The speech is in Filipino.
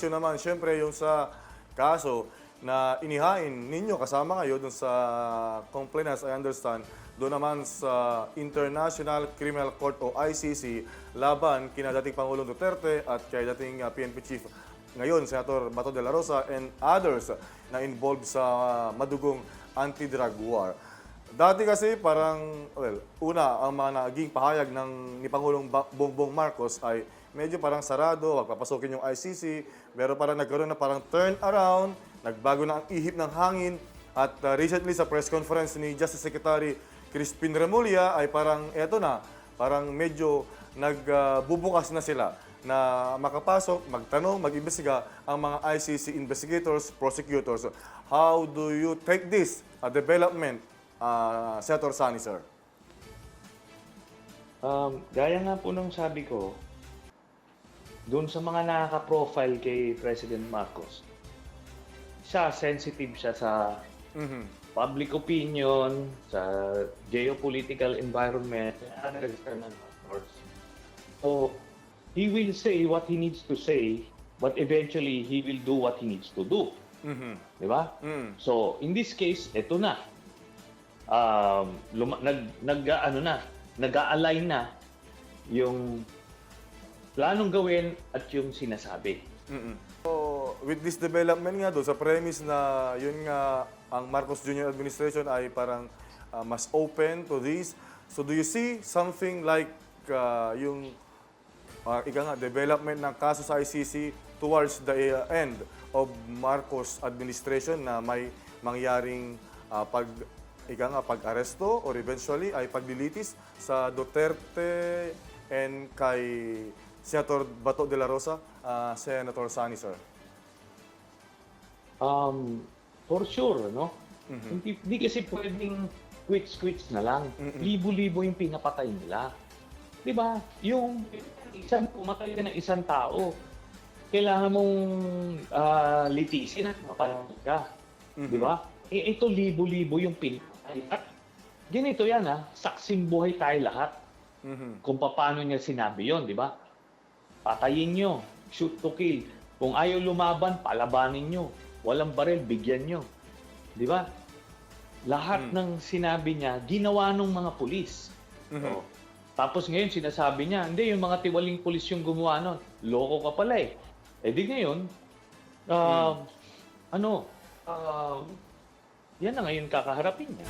issue naman, syempre yung sa kaso na inihain ninyo kasama kayo dun sa complainants, I understand, doon naman sa International Criminal Court o ICC laban kina dating Pangulong Duterte at kay dating PNP Chief ngayon, Senator Bato de la Rosa and others na involved sa madugong anti-drug war. Dati kasi parang, well, una, ang mga naging pahayag ng ni Pangulong Bongbong Marcos ay medyo parang sarado, wag papasukin yung ICC, pero parang nagkaroon na parang turn around, nagbago na ang ihip ng hangin, at uh, recently sa press conference ni Justice Secretary Crispin Remulla ay parang eto na, parang medyo nagbubukas na sila na makapasok, magtanong, mag-imbestiga ang mga ICC investigators, prosecutors. How do you take this uh, development, uh, Senator Sani, sir? Um, gaya nga po nung sabi ko, doon sa mga nakaka-profile kay President Marcos, siya, sensitive siya sa Mhm. public opinion, sa geopolitical environment, and other external factors. So, he will say what he needs to say, but eventually he will do what he needs to do. Mhm. Di ba? Mm. So, in this case, ito na. Um, luma- nag, nag, ano na, nag-align na yung planong gawin at yung sinasabi. Mm-mm. So, with this development nga doon, sa premise na yun nga, ang Marcos Jr. administration ay parang uh, mas open to this. So, do you see something like uh, yung uh, ika nga, development ng kaso sa ICC towards the uh, end of Marcos administration na may mangyaring uh, pag ika nga, pag-aresto or eventually ay paglilitis sa Duterte and kay Senator Bato de la Rosa, uh, Senator Sani, sir. Um, for sure, no? Hindi, hindi kasi pwedeng quits-quits na lang. Libo-libo yung pinapatay nila. Di ba? Yung isang pumatay ka ng isang tao, kailangan mong ah, litisin at mapatay ka. Di ba? Eh, ito libo-libo yung pinapatay. At ganito yan ha, saksim buhay tayo lahat. Mhm. Kung paano niya sinabi yon, di ba? Patayin nyo, shoot to kill. Kung ayaw lumaban, palabanin nyo. Walang baril, bigyan nyo. Di ba? Lahat ng sinabi niya, ginawa ng mga pulis. Oh. Tapos ngayon, sinasabi niya, hindi, yung mga tiwaling pulis yung gumawa nun. Loko ka pala eh. Eh di ngayon, ah, ano, ah, yan na ngayon kakaharapin niya.